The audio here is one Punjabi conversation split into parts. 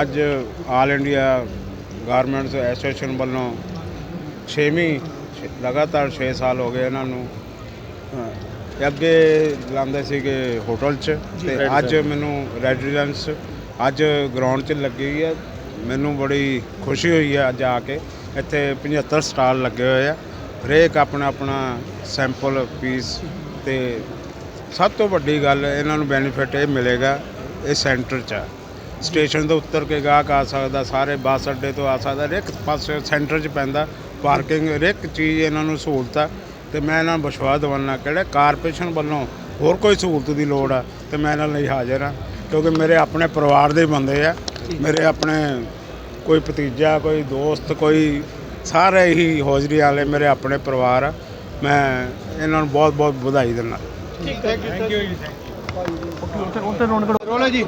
ਅੱਜ ਆਲ ਇੰਡੀਆ ਗਾਰਮੈਂਟਸ ਐਸੋਸੀਏਸ਼ਨ ਵੱਲੋਂ 6ਵੀਂ ਲਗਾਤਾਰ 6 ਸਾਲ ਹੋ ਗਏ ਇਹਨਾਂ ਨੂੰ। ਅੱਗੇ ਲਾਉਂਦੇ ਸੀਗੇ ਹੋਟਲ 'ਚ ਤੇ ਅੱਜ ਮੈਨੂੰ ਰੈਜ਼ੀਡੈਂਸ ਅੱਜ ਗਰਾਊਂਡ 'ਚ ਲੱਗੀ ਹੋਈ ਹੈ। ਮੈਨੂੰ ਬੜੀ ਖੁਸ਼ੀ ਹੋਈ ਹੈ ਅੱਜ ਆ ਕੇ। ਇੱਥੇ 75 ਸਟਾਲ ਲੱਗੇ ਹੋਏ ਆ। ਹਰੇਕ ਆਪਣਾ ਆਪਣਾ ਸੈਂਪਲ ਪੀਸ ਤੇ ਸਭ ਤੋਂ ਵੱਡੀ ਗੱਲ ਇਹਨਾਂ ਨੂੰ ਬੈਨੀਫਿਟ ਇਹ ਮਿਲੇਗਾ ਇਹ ਸੈਂਟਰ 'ਚ ਆ। ਸਟੇਸ਼ਨ ਤੋਂ ਉੱਤਰ ਕੇ ਗਾਹਕ ਆ ਸਕਦਾ, ਸਾਰੇ ਬੱਸ ਅੱਡੇ ਤੋਂ ਆ ਸਕਦਾ, ਹਰੇਕ ਪਾਸੇ ਸੈਂਟਰ 'ਚ ਪੈਂਦਾ, ਪਾਰਕਿੰਗ, ਹਰੇਕ ਚੀਜ਼ ਇਹਨਾਂ ਨੂੰ ਸਹੂਲਤ ਆ ਤੇ ਮੈਂ ਇਹਨਾਂ ਨੂੰ ਵਿਸ਼ਵਾਸ ਦਿਵਾਉਣਾ ਕਿਹੜੇ ਕਾਰਪੋਰੇਸ਼ਨ ਵੱਲੋਂ ਹੋਰ ਕੋਈ ਸਹੂਲਤ ਦੀ ਲੋੜ ਆ, ਤੇ ਮੈਂ ਇਹਨਾਂ ਲਈ ਹਾਜ਼ਰ ਆ ਕਿਉਂਕਿ ਮੇਰੇ ਆਪਣੇ ਪਰਿਵਾਰ ਦੇ ਬੰਦੇ ਆ, ਮੇਰੇ ਆਪਣੇ ਕੋਈ ਭਤੀਜਾ, ਕੋਈ ਦੋਸਤ, ਕੋਈ ਸਾਰੇ ਹੀ ਹੌਜ਼ਰੀ ਵਾਲੇ ਮੇਰੇ ਆਪਣੇ ਪਰਿਵਾਰ ਆ, ਮੈਂ ਇਹਨਾਂ ਨੂੰ ਬਹੁਤ ਬਹੁਤ ਵਧਾਈ ਦਿੰਦਾ। ਰੋਲਾ ਜੀ।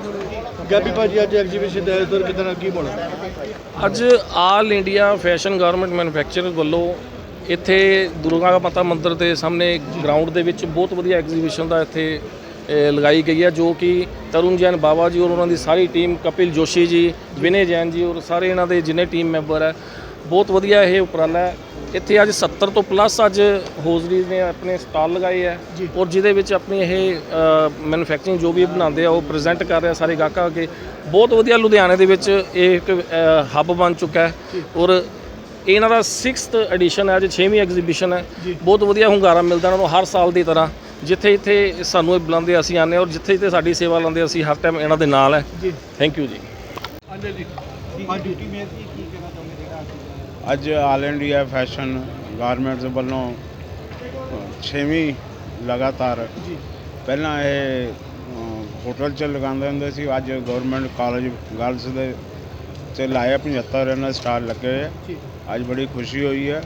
ਗੱਬੀ ਭਾਜੀ, ਅੱਜ ਐਗਜ਼ੀਬਿਸ਼ਨ ਦੇ ਸਰ, ਕਿਦਾਂ ਕੀ ਬੋਲਣਾ ਅੱਜ all India fashion garment manufacturer ਵੱਲੋਂ ਇੱਥੇ ਦੁਰਗਾ ਮਾਤਾ ਮੰਦਿਰ ਦੇ ਸਾਹਮਣੇ ਗਰਾਊਂਡ ਦੇ ਵਿੱਚ ਬਹੁਤ ਵਧੀਆ ਐਗਜ਼ੀਬਿਸ਼ਨ ਦਾ ਇੱਥੇ ਲਗਾਈ ਗਈ ਹੈ, ਜੋ ਕਿ ਤਰੁਣ ਜੈਨ ਬਾਵਾ ਜੀ ਔਰ ਉਹਨਾਂ ਦੀ ਸਾਰੀ ਟੀਮ ਕਪਿਲ ਜੋਸ਼ੀ ਜੀ, ਵਿਨੇ ਜੈਨ ਜੀ ਔਰ ਸਾਰੇ ਇਹਨਾਂ ਦੇ ਜਿੰਨੇ ਟੀਮ ਮੈਂਬਰ ਹੈ, ਬਹੁਤ ਵਧੀਆ ਇਹ ਉਪਰਾਲਾ ਹੈ। ਇੱਥੇ ਅੱਜ 70 ਤੋਂ ਪਲੱਸ ਅੱਜ ਹੋਜ਼ਰੀਜ਼ ਨੇ ਆਪਣੇ ਸਟਾਲ ਲਗਾਏ ਹੈ ਔਰ ਜਿਹਦੇ ਵਿੱਚ ਆਪਣੀ ਇਹ ਮੈਨੂਫੈਕਚਰਿੰਗ ਜੋ ਵੀ ਬਣਾਉਂਦੇ ਆ ਉਹ ਪ੍ਰੈਜ਼ੈਂਟ ਕਰ ਰਿਹਾ ਸਾਰੇ ਗਾਹਕਾਂ ਅੱਗੇ। ਬਹੁਤ ਵਧੀਆ ਲੁਧਿਆਣੇ ਦੇ ਵਿੱਚ ਇਹ ਇੱਕ ਹੱਬ ਬਣ ਚੁੱਕਾ ਹੈ। ਔਰ ਇਹਨਾਂ ਦਾ 6th ਐਡੀਸ਼ਨ ਹੈ ਅੱਜ 6ਵੀਂ ਐਗਜ਼ੀਬਿਸ਼ਨ ਹੈ। ਬਹੁਤ ਵਧੀਆ ਹੁੰਗਾਰਾ ਮਿਲਦਾ ਇਹਨਾਂ ਨੂੰ ਹਰ ਸਾਲ ਦੀ ਤਰ੍ਹਾਂ। ਜਿੱਥੇ ਇੱਥੇ ਸਾਨੂੰ ਇਹ ਬੁਲਾਉਂਦੇ ਅਸੀਂ ਆਨੇ ਔਰ ਜਿੱਥੇ ਜਿੱਥੇ ਸਾਡੀ ਸੇਵਾ ਲਾਉਂਦੇ ਅਸੀਂ ਹਰ ਟਾਈਮ ਇਹਨਾਂ ਦੇ ਨਾਲ ਹੈ। ਜੀ। ਥੈਂਕ ਯੂ ਜੀ। ਅੰਦਰ ਜੀ ਹਾਂ ਡਿਊਟੀ ਮੇਰ ਕੀ ਕਹਿਣਾ ਅੱਜ ਆਲ ਇੰਡੀਆ ਫੈਸ਼ਨ ਗਾਰਮੈਂਟਸ ਵੱਲੋਂ 6ਵੀਂ ਲਗਾਤਾਰ ਪਹਿਲਾਂ ਇਹ ਹੋਟਲ 'ਚ ਲਗਾਉਂਦੇ ਹੁੰਦੇ ਸੀ ਅੱਜ ਗਵਰਨਮੈਂਟ ਕਾਲਜ ਗਰਲਸ ਦੇ ਚ ਲਾਇਆ 75 ਇਹਨਾਂ ਦੇ ਸਟਾਲ ਲੱਗੇ ਹੋਏ ਅੱਜ ਬੜੀ ਖੁਸ਼ੀ ਹੋਈ ਹੈ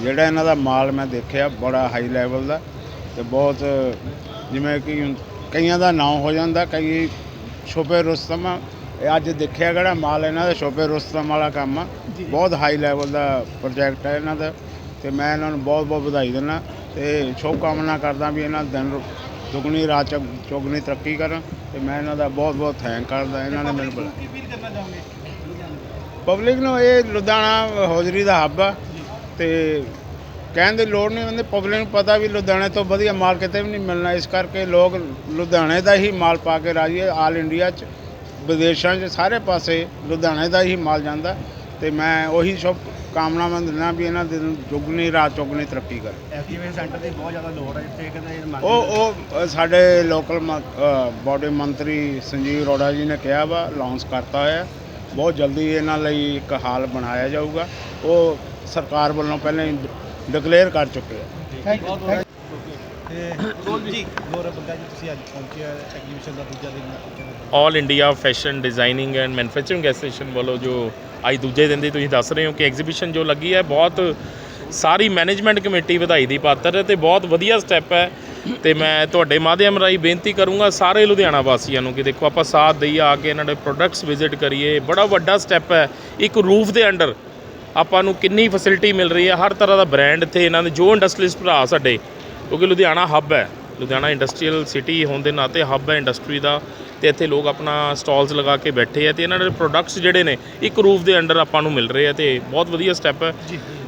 ਜਿਹੜਾ ਇਹਨਾਂ ਦਾ ਮਾਲ ਮੈਂ ਦੇਖਿਆ ਬੜਾ ਹਾਈ ਲੈਵਲ ਦਾ ਤੇ ਬਹੁਤ ਜਿਵੇਂ ਕਿ ਕਈਆਂ ਦਾ ਨਾਮ ਹੋ ਜਾਂਦਾ ਕਈ ਛੋਪੇ ਰੁਸਤਮ। ਇਹ ਅੱਜ ਦੇਖਿਆ ਕਿਹੜਾ ਮਾਲ ਇਹਨਾਂ ਦਾ ਛੋਪੇ ਰੁਸਤਮ ਵਾਲਾ ਕੰਮ ਆ। ਬਹੁਤ ਹਾਈ ਲੈਵਲ ਦਾ ਪ੍ਰੋਜੈਕਟ ਹੈ ਇਹਨਾਂ ਦਾ। ਤੇ ਮੈਂ ਇਹਨਾਂ ਨੂੰ ਬਹੁਤ ਬਹੁਤ ਵਧਾਈ ਦਿੰਦਾ। ਤੇ ਸ਼ੁਭ ਕਾਮਨਾ ਕਰਦਾ ਵੀ ਇਹਨਾਂ ਦਿਨ ਦੁਗਣੀ ਰਾਤ ਚੌਗੁਣੀ ਤਰੱਕੀ ਕਰਨ। ਤੇ ਮੈਂ ਇਹਨਾਂ ਦਾ ਬਹੁਤ ਬਹੁਤ ਥੈਂਕ ਕਰਦਾ ਇਹਨਾਂ ਨੇ ਮੈਨੂੰ ਬੁਲਾਇਆ ਪਬਲਿਕ ਨੂੰ ਇਹ ਲੁਧਿਆਣਾ ਹੌਜ਼ਰੀ ਦਾ ਹੱਬ ਆ। ਤੇ ਕਹਿਣ ਦੀ ਲੋੜ ਨਹੀਂ ਹੁੰਦੀ ਪਬਲਿਕ ਨੂੰ ਪਤਾ ਵੀ ਲੁਧਿਆਣੇ ਤੋਂ ਵਧੀਆ ਮਾਲ ਕਿਤੇ ਵੀ ਨਹੀਂ ਮਿਲਣਾ। ਇਸ ਕਰਕੇ ਲੋਕ ਲੁਧਿਆਣੇ ਦਾ ਹੀ ਮਾਲ ਪਾ ਕੇ ਰਾਜੀ ਆਲ ਇੰਡੀਆ 'ਚ। ਵਿਦੇਸ਼ਾਂ 'ਚ ਸਾਰੇ ਪਾਸੇ ਲੁਧਿਆਣੇ ਦਾ ਹੀ ਮਾਲ ਜਾਂਦਾ ਤੇ ਮੈਂ ਉਹੀ ਸ਼ੁਭ ਕਾਮਨਾਵਾਂ ਦਿੰਦਾ ਵੀ ਇਹਨਾਂ ਦੇ ਦੁੱਗਣੀ ਰਾਤ ਚੌਗੁਣੀ ਤਰੱਕੀ ਕਰਨ ਐਗਜ਼ੀਬਿਸ਼ਨ ਸੈਂਟਰ ਦੀ ਬਹੁਤ ਜ਼ਿਆਦਾ ਲੋੜ ਹੈ ਇੱਥੇ ਕਹਿੰਦੇ ਉਹ ਉਹ ਸਾਡੇ ਲੋਕਲ ਬਾਡੀ ਮੰਤਰੀ ਸੰਜੀਵ ਅਰੋੜਾ ਜੀ ਨੇ ਕਿਹਾ ਵਾ ਲਾਂਚ ਕਰਤਾ ਹੋਇਆ। ਬਹੁਤ ਜਲਦੀ ਇਹਨਾਂ ਲਈ ਇੱਕ ਹਾਲ ਬਣਾਇਆ ਜਾਊਗਾ। ਉਹ ਸਰਕਾਰ ਵੱਲੋਂ ਪਹਿਲਾਂ ਹੀ ਡਿਕਲੇਅਰ ਕਰ ਚੁੱਕੇ ਆ। ਥੈਂਕ ਯੂ ਤੇ ਜੀ ਗੌਰਵ ਬੱਗਾ ਜੀ ਤੁਸੀਂ ਅੱਜ ਪਹੁੰਚੇ ਐਗਜ਼ੀਬਿਸ਼ਨ ਦਾ ਦੂਜਾ ਦਿਨ। All India fashion designing and manufacturing association ਵੱਲੋਂ ਜੋ ਅੱਜ ਦੂਜੇ ਦਿਨ ਦੀ ਤੁਸੀਂ ਦੱਸ ਰਹੇ ਹੋ ਕਿ ਐਗਜ਼ੀਬਿਸ਼ਨ ਜੋ ਲੱਗੀ ਹੈ, ਬਹੁਤ ਸਾਰੀ ਮੈਨੇਜਮੈਂਟ ਕਮੇਟੀ ਵਧਾਈ ਦੀ ਪਾਤਰ ਹੈ ਤੇ ਬਹੁਤ ਵਧੀਆ ਸਟੈਪ ਹੈ ਤੇ ਮੈਂ ਤੁਹਾਡੇ ਮਾਧਿਅਮ ਰਾਹੀਂ ਬੇਨਤੀ ਕਰੂੰਗਾ ਸਾਰੇ ਲੁਧਿਆਣਾ ਵਾਸੀਆਂ ਨੂੰ ਕਿ ਦੇਖੋ ਆਪਾਂ ਸਾਥ ਦਈਏ, ਆ ਕੇ ਇਹਨਾਂ ਦੇ ਪ੍ਰੋਡਕਟਸ ਵਿਜ਼ਿਟ ਕਰੀਏ। ਬੜਾ ਵੱਡਾ ਸਟੈਪ ਹੈ, ਇੱਕ ਰੂਫ ਦੇ ਅੰਡਰ ਆਪਾਂ ਨੂੰ ਕਿੰਨੀ ਫੈਸਿਲਿਟੀ ਮਿਲ ਰਹੀ ਹੈ, ਹਰ ਤਰ੍ਹਾਂ ਦਾ ਬ੍ਰਾਂਡ ਇੱਥੇ ਇਹਨਾਂ ਦੇ, ਜੋ ਇੰਡਸਟਰੀਅਲਿਸਟ ਭਰਾ ਸਾਡੇ, ਕਿਉਂਕਿ ਲੁਧਿਆਣਾ ਹੱਬ ਹੈ, ਲੁਧਿਆਣਾ ਇੰਡਸਟਰੀਅਲ ਸਿਟੀ ਹੋਣ ਦੇ ਨਾਤੇ ਹੱਬ ਹੈ ਇੰਡਸਟਰੀ ਦਾ। ਤੇ ਇੱਥੇ ਲੋਕ ਆਪਣਾ ਸਟਾਲਸ ਲਗਾ ਕੇ ਬੈਠੇ ਆ ਤੇ ਇਹਨਾਂ ਦੇ ਪ੍ਰੋਡਕਟਸ ਜਿਹੜੇ ਨੇ ਇੱਕ ਰੂਫ ਦੇ ਅੰਡਰ ਆਪਾਂ ਨੂੰ ਮਿਲ ਰਹੇ ਆ ਤੇ ਬਹੁਤ ਵਧੀਆ ਸਟੈਪ ਹੈ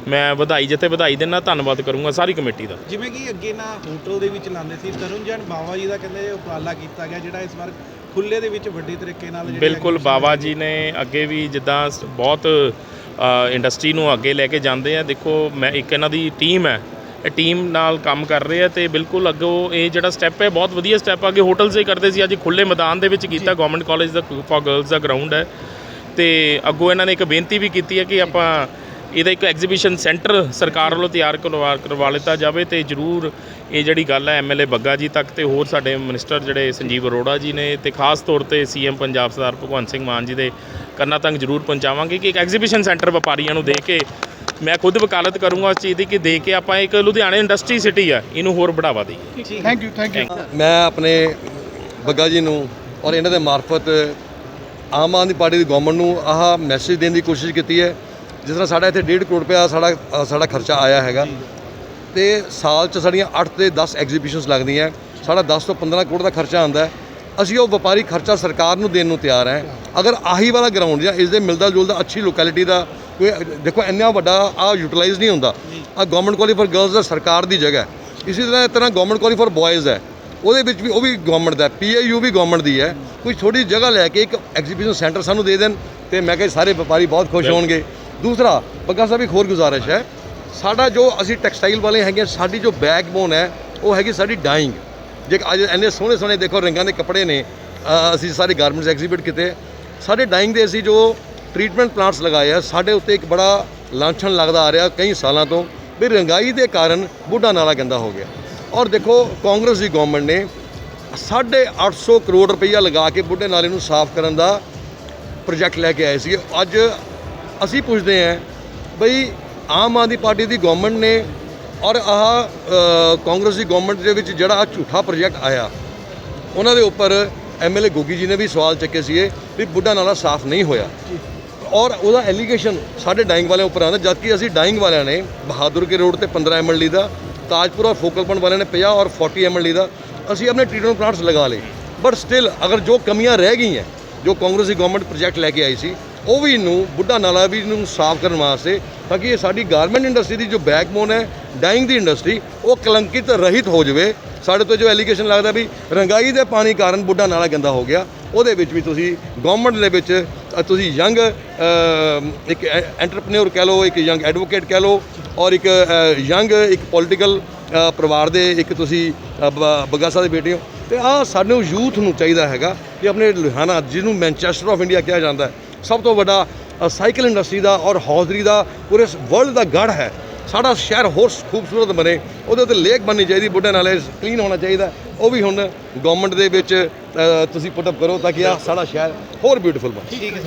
ਮੈਂ ਵਧਾਈ ਜਿੱਥੇ ਵਧਾਈ ਦੇਣਾ ਧੰਨਵਾਦ ਕਰੂੰਗਾ ਸਾਰੀ ਕਮੇਟੀ ਦਾ। ਜਿਵੇਂ ਕਿ ਅੱਗੇ ਨਾ ਹੋਟਲ ਦੇ ਵਿੱਚ ਲਾਉਂਦੇ ਸੀ ਤਰੁਣ ਜਨ ਬਾਵਾ ਜੀ ਦਾ ਕਹਿੰਦੇ ਉਪਰਾਲਾ ਕੀਤਾ ਗਿਆ ਜਿਹੜਾ ਇਸ ਵਾਰ ਖੁੱਲੇ ਦੇ ਵਿੱਚ ਵੱਡੀ ਤਰੀਕੇ ਨਾਲ ਬਿਲਕੁਲ ਲੱਗੀ। ਜੀ ਨੇ ਅੱਗੇ ਵੀ ਜਿੱਦਾਂ ਬਹੁਤ ਇੰਡਸਟਰੀ ਨੂੰ ਅੱਗੇ ਲੈ ਕੇ ਜਾਂਦੇ ਆ। ਦੇਖੋ ਮੈਂ ਇੱਕ ਇਹਨਾਂ ਦੀ ਟੀਮ ਹੈ ਟੀਮ ਨਾਲ ਕੰਮ ਕਰ ਰਹੇ ਆ ਤੇ ਬਿਲਕੁਲ ਅੱਗੋਂ ਇਹ ਜਿਹੜਾ ਸਟੈਪ ਹੈ ਬਹੁਤ ਵਧੀਆ ਸਟੈਪ ਅੱਗੇ ਹੋਟਲ 'ਚ ਹੀ ਕਰਦੇ ਸੀ ਅੱਜ ਖੁੱਲੇ ਮੈਦਾਨ ਦੇ ਵਿੱਚ ਕੀਤਾ ਗਵਰਨਮੈਂਟ ਕਾਲਜ ਦਾ ਫॉर ਗਰਲਸ ਦਾ ਗਰਾਊਂਡ ਹੈ। ਤੇ ਅੱਗੋਂ ਇਹਨਾਂ ਨੇ ਇੱਕ ਬੇਨਤੀ ਵੀ ਕੀਤੀ ਹੈ ਕਿ ਆਪਾਂ ਇਹਦਾ ਇੱਕ ਐਗਜ਼ੀਬਿਸ਼ਨ ਸੈਂਟਰ ਸਰਕਾਰ ਵੱਲੋਂ ਤਿਆਰ ਕਰਵਾ ਕਰਵਾ ਲਿੱਤਾ ਜਾਵੇ ਤੇ ਜਰੂਰ ਇਹ ਜਿਹੜੀ ਗੱਲ ਹੈ ਐਮਐਲਏ ਬੱਗਾ ਜੀ ਤੱਕ ਤੇ ਹੋਰ ਸਾਡੇ ਮਿਨਿਸਟਰ ਜਿਹੜੇ ਸੰਜੀਵ ਅਰੋੜਾ ਜੀ ਨੇ ਤੇ ਖਾਸ ਤੌਰ ਤੇ ਸੀਐਮ ਪੰਜਾਬ ਸਰਦਾਰ ਭਗਵੰਤ ਸਿੰਘ ਮਾਨ ਜੀ ਦੇ ਕੰਨਾਂ ਤੱਕ ਜਰੂਰ ਪਹੁੰਚਾਵਾਂਗੇ ਕਿ ਇੱਕ ਐਗਜ਼ੀਬਿਸ਼ਨ ਸੈਂਟਰ ਵਪਾਰੀਆਂ ਨੂੰ ਦੇ ਕੇ ਮੈਂ ਖੁਦ ਵਕਾਲਤ ਕਰੂੰਗਾ ਉਸ ਚੀਜ਼ ਦੀ ਕਿ ਦੇ ਕੇ ਆਪਾਂ ਇੱਕ ਲੁਧਿਆਣੇ ਇੰਡਸਟਰੀ ਸਿਟੀ ਹੈ ਇਹਨੂੰ ਹੋਰ ਬੜਾਵਾ ਦੇਈਏ। ਥੈਂਕ ਯੂ ਥੈਂਕ ਯੂ ਮੈਂ ਆਪਣੇ ਬੱਗਾ ਜੀ ਨੂੰ ਔਰ ਇਹਨਾਂ ਦੇ ਮਾਰਫਤ ਆਮ ਆਦਮੀ ਪਾਰਟੀ ਦੀ ਗਵਰਨਮੈਂਟ ਨੂੰ ਆਹ ਮੈਸੇਜ ਦੇਣ ਦੀ ਕੋਸ਼ਿਸ਼ ਕੀਤੀ ਹੈ। ਜਿਸ ਤਰ੍ਹਾਂ ਸਾਡਾ ਇੱਥੇ 1.5 ਕਰੋੜ ਰੁਪਇਆ ਸਾਡਾ ਸਾਡਾ ਖਰਚਾ ਆਇਆ ਹੈਗਾ। ਤੇ ਸਾਲ 'ਚ ਸਾਡੀਆਂ 8 ਤੇ 10 ਐਗਜ਼ੀਬਿਸ਼ਨਸ ਲੱਗਦੀਆਂ। ਸਾਡਾ 10 ਤੋਂ 15 ਕਰੋੜ ਦਾ ਖਰਚਾ ਆਉਂਦਾ ਹੈ। ਅਸੀਂ ਉਹ ਵਪਾਰੀ ਖਰਚਾ ਸਰਕਾਰ ਨੂੰ ਦੇਣ ਨੂੰ ਤਿਆਰ ਹੈ। ਅਗਰ ਆਹੀ ਵਾਲਾ ਗਰਾਊਂਡ ਜਾਂ ਇਸ ਦੇ ਮਿਲਦਾ ਜੁਲਦਾ ਅੱਛੀ ਲੋਕੈਲਿਟੀ ਦਾ ਕੋਈ ਦੇਖੋ ਇੰਨਾ ਵੱਡਾ ਆ ਯੂਟਿਲਾਈਜ਼ ਨਹੀਂ ਹੁੰਦਾ। ਆ ਗਵਰਨਮੈਂਟ ਕਾਲਜ ਫਾਰ ਗਰਲਸ ਦਾ ਸਰਕਾਰ ਦੀ ਜਗ੍ਹਾ ਹੈ। ਇਸੇ ਤਰ੍ਹਾਂ ਤਰ੍ਹਾਂ ਗਵਰਨਮੈਂਟ ਕਾਲਜ ਫਾਰ ਬॉयਜ਼ ਹੈ। ਉਹਦੇ ਵਿੱਚ ਵੀ ਉਹ ਵੀ ਗਵਰਨਮੈਂਟ ਦਾ ਪੀਏਯੂ ਵੀ ਗਵਰਨਮੈਂਟ ਦੀ ਹੈ। ਕੋਈ ਛੋਟੀ ਜਗ੍ਹਾ ਲੈ ਕੇ ਇੱਕ ਐਗਜ਼ੀਬਿਸ਼ਨ ਸੈਂਟਰ ਸਾਨੂੰ ਦੇ ਦੇਣ ਤੇ ਮੈਂ ਕਹਿੰਦਾ ਸਾਰੇ ਵਪਾਰੀ ਬਹੁਤ ਖੁਸ਼ ਹੋਣਗੇ। ਦੂਸਰਾ ਬੱਗਾ ਸਾਹਿਬ ਇੱਕ ਹੋਰ ਗੁਜ਼ਾਰਿਸ਼ ਹੈ। ਸਾਡਾ ਜੋ ਅਸੀਂ ਟੈਕਸਟਾਈਲ ਵਾਲੇ ਹੈਗੇ ਸਾਡੀ ਜੋ ਬੈਕਬੋਨ ਹੈ ਉਹ ਹੈਗੀ ਸਾਡੀ ਡਾਈਂਗ ਜੇ ਅੱਜ ਇੰਨੇ ਸੋਹਣੇ ਸੋਹਣੇ ਦੇਖੋ ਰੰਗਾਂ ਦੇ ਕੱਪੜੇ ਨੇ ਅਸੀਂ ਸਾਰੇ ਗਾਰਮੈਂਟਸ ਐਗਜ਼ੀਬਿਟ ਕੀਤੇ। ਸਾਡੇ ਡਾਈਂਗ ਦੇ ਅਸੀਂ ਜੋ ਟ੍ਰੀਟਮੈਂਟ ਪਲਾਂਟਸ ਲਗਾਏ ਆ, ਸਾਡੇ ਉੱਤੇ ਇੱਕ ਬੜਾ ਲਾਂਛਣ ਲੱਗਦਾ ਆ ਰਿਹਾ ਕਈ ਸਾਲਾਂ ਤੋਂ ਵੀ ਰੰਗਾਈ ਦੇ ਕਾਰਨ ਬੁੱਢਾ ਨਾਲਾ ਗੰਦਾ ਹੋ ਗਿਆ। ਔਰ ਦੇਖੋ ਕਾਂਗਰਸ ਦੀ ਗਵਰਨਮੈਂਟ ਨੇ 850 ਕਰੋੜ ਰੁਪਈਆ ਲਗਾ ਕੇ ਬੁੱਢੇ ਨਾਲੇ ਨੂੰ ਸਾਫ਼ ਕਰਨ ਦਾ ਪ੍ਰੋਜੈਕਟ ਲੈ ਕੇ ਆਏ ਸੀ ਅੱਜ ਅਸੀਂ ਪੁੱਛਦੇ ਹਾਂ ਬਈ ਆਮ ਆਦਮੀ ਪਾਰਟੀ ਦੀ ਗਵਰਨਮੈਂਟ ਨੇ ਔਰ ਆਹ ਅ, ਕਾਂਗਰਸ ਦੀ ਗਵਰਨਮੈਂਟ ਦੇ ਵਿੱਚ ਜਿਹੜਾ ਆਹ ਝੂਠਾ ਪ੍ਰੋਜੈਕਟ ਆਇਆ ਉਹਨਾਂ ਦੇ ਉੱਪਰ ਐਮਐਲਏ ਗੋਗੀ ਜੀ ਨੇ ਵੀ ਸਵਾਲ ਚੱਕੇ ਸੀਗੇ ਵੀ ਬੁੱਢਾ ਨਾਲਾ ਸਾਫ਼ ਨਹੀਂ ਹੋਇਆ। ਔਰ ਉਹਦਾ ਐਲੀਗੇਸ਼ਨ ਸਾਡੇ ਡਾਈਂਗ ਵਾਲਿਆਂ ਉੱਪਰ ਆਉਂਦਾ ਜਦਕਿ ਅਸੀਂ ਡਾਈਂਗ ਵਾਲਿਆਂ ਨੇ ਬਹਾਦਰ ਕੇ ਰੋਡ ਤੇ 15 ਐਮਐਲਡੀ ਦਾ ਤਾਜਪੁਰਾ ਫੋਕਲ ਪੁਆਇੰਟ ਵਾਲਿਆਂ ਨੇ 50 ਔਰ 40 ਐਮਐਲਡੀ ਦਾ ਅਸੀਂ ਆਪਣੇ ਟ੍ਰੀਟਮੈਂਟ ਪਲਾਂਟਸ ਲਗਾ ਲਏ। ਬਟ ਸਟਿਲ ਅਗਰ ਜੋ ਕਮੀਆਂ ਰਹਿ ਗਈਆਂ ਜੋ ਕਾਂਗਰਸ ਦੀ ਗਵਰਨਮੈਂਟ ਪ੍ਰੋਜੈਕਟ ਲੈ ਕੇ ਆਈ ਸੀ ਉਹ ਵੀ ਨੂੰ, ਬੁੱਢਾ ਨਾਲਾ ਵੀ ਨੂੰ ਸਾਫ਼ ਕਰਨ ਵਾਸਤੇ, ਤਾਂ ਕਿ ਇਹ ਸਾਡੀ ਗਾਰਮੈਂਟ ਇੰਡਸਟਰੀ ਦੀ ਜੋ ਬੈਕਬੋਨ ਹੈ ਡਾਈਂਗ ਦੀ ਇੰਡਸਟਰੀ ਉਹ ਕਲੰਕਿਤ ਰਹਿਤ ਹੋ ਜਾਵੇ। ਸਾਡੇ ਤੋਂ ਜੋ ਐਲੀਗੇਸ਼ਨ ਲੱਗਦਾ ਵੀ ਰੰਗਾਈ ਦੇ ਪਾਣੀ ਕਾਰਨ ਬੁੱਢਾ ਨਾਲਾ ਗੰਦਾ ਹੋ ਗਿਆ, ਉਹਦੇ ਵਿੱਚ ਵੀ ਤੁਸੀਂ ਗਵਰਨਮੈਂਟ ਦੇ ਵਿੱਚ ਤੁਸੀਂ ਯੰਗ ਇੱਕ ਐਂਟਰਪ੍ਰੈਨਿਓਰ ਕਹਿ ਲਓ, ਇੱਕ ਯੰਗ ਐਡਵੋਕੇਟ ਕਹਿ ਲਓ, ਔਰ ਇੱਕ ਯੰਗ ਇੱਕ ਪੋਲੀਟੀਕਲ ਪਰਿਵਾਰ ਦੇ ਇੱਕ ਤੁਸੀਂ ਬ- ਬਗਾਸਾ ਦੇ ਬੇਟੇ ਹੋ। ਤੇ ਆ ਸਾਨੂੰ ਯੂਥ ਨੂੰ ਚਾਹੀਦਾ ਹੈਗਾ ਕਿ ਆਪਣੇ ਲੁਧਿਆਣਾ, ਜਿਹਨੂੰ ਮੈਨਚੈਸਟਰ ਆਫ ਇੰਡੀਆ ਕਿਹਾ ਜਾਂਦਾ ਹੈ ਸਭ ਤੋਂ ਵੱਡਾ ਸਾਈਕਲ ਇੰਡਸਟਰੀ ਦਾ ਔਰ ਹੌਜ਼ਰੀ ਦਾ, ਪੂਰੇ ਵਰਲਡ ਦਾ ਗੜ ਹੈ। ਸਾਡਾ ਸ਼ਹਿਰ ਹੋਰ ਖੂਬਸੂਰਤ ਬਣੇ। ਉਹਦੇ ਉੱਤੇ ਲੇਕ ਬਣਨੀ ਚਾਹੀਦੀ ਬੁੱਢੇ ਨਾਲੇ ਕਲੀਨ ਹੋਣਾ ਚਾਹੀਦਾ। ਉਹ ਵੀ ਹੁਣ ਗਵਰਨਮੈਂਟ ਦੇ ਵਿੱਚ ਤੁਸੀਂ ਪੁੱਟ ਅਪ ਕਰੋ ਤਾਂ ਕਿ ਆ ਸਾਡਾ ਸ਼ਹਿਰ ਹੋਰ ਬਿਊਟੀਫੁਲ ਬਣੇ।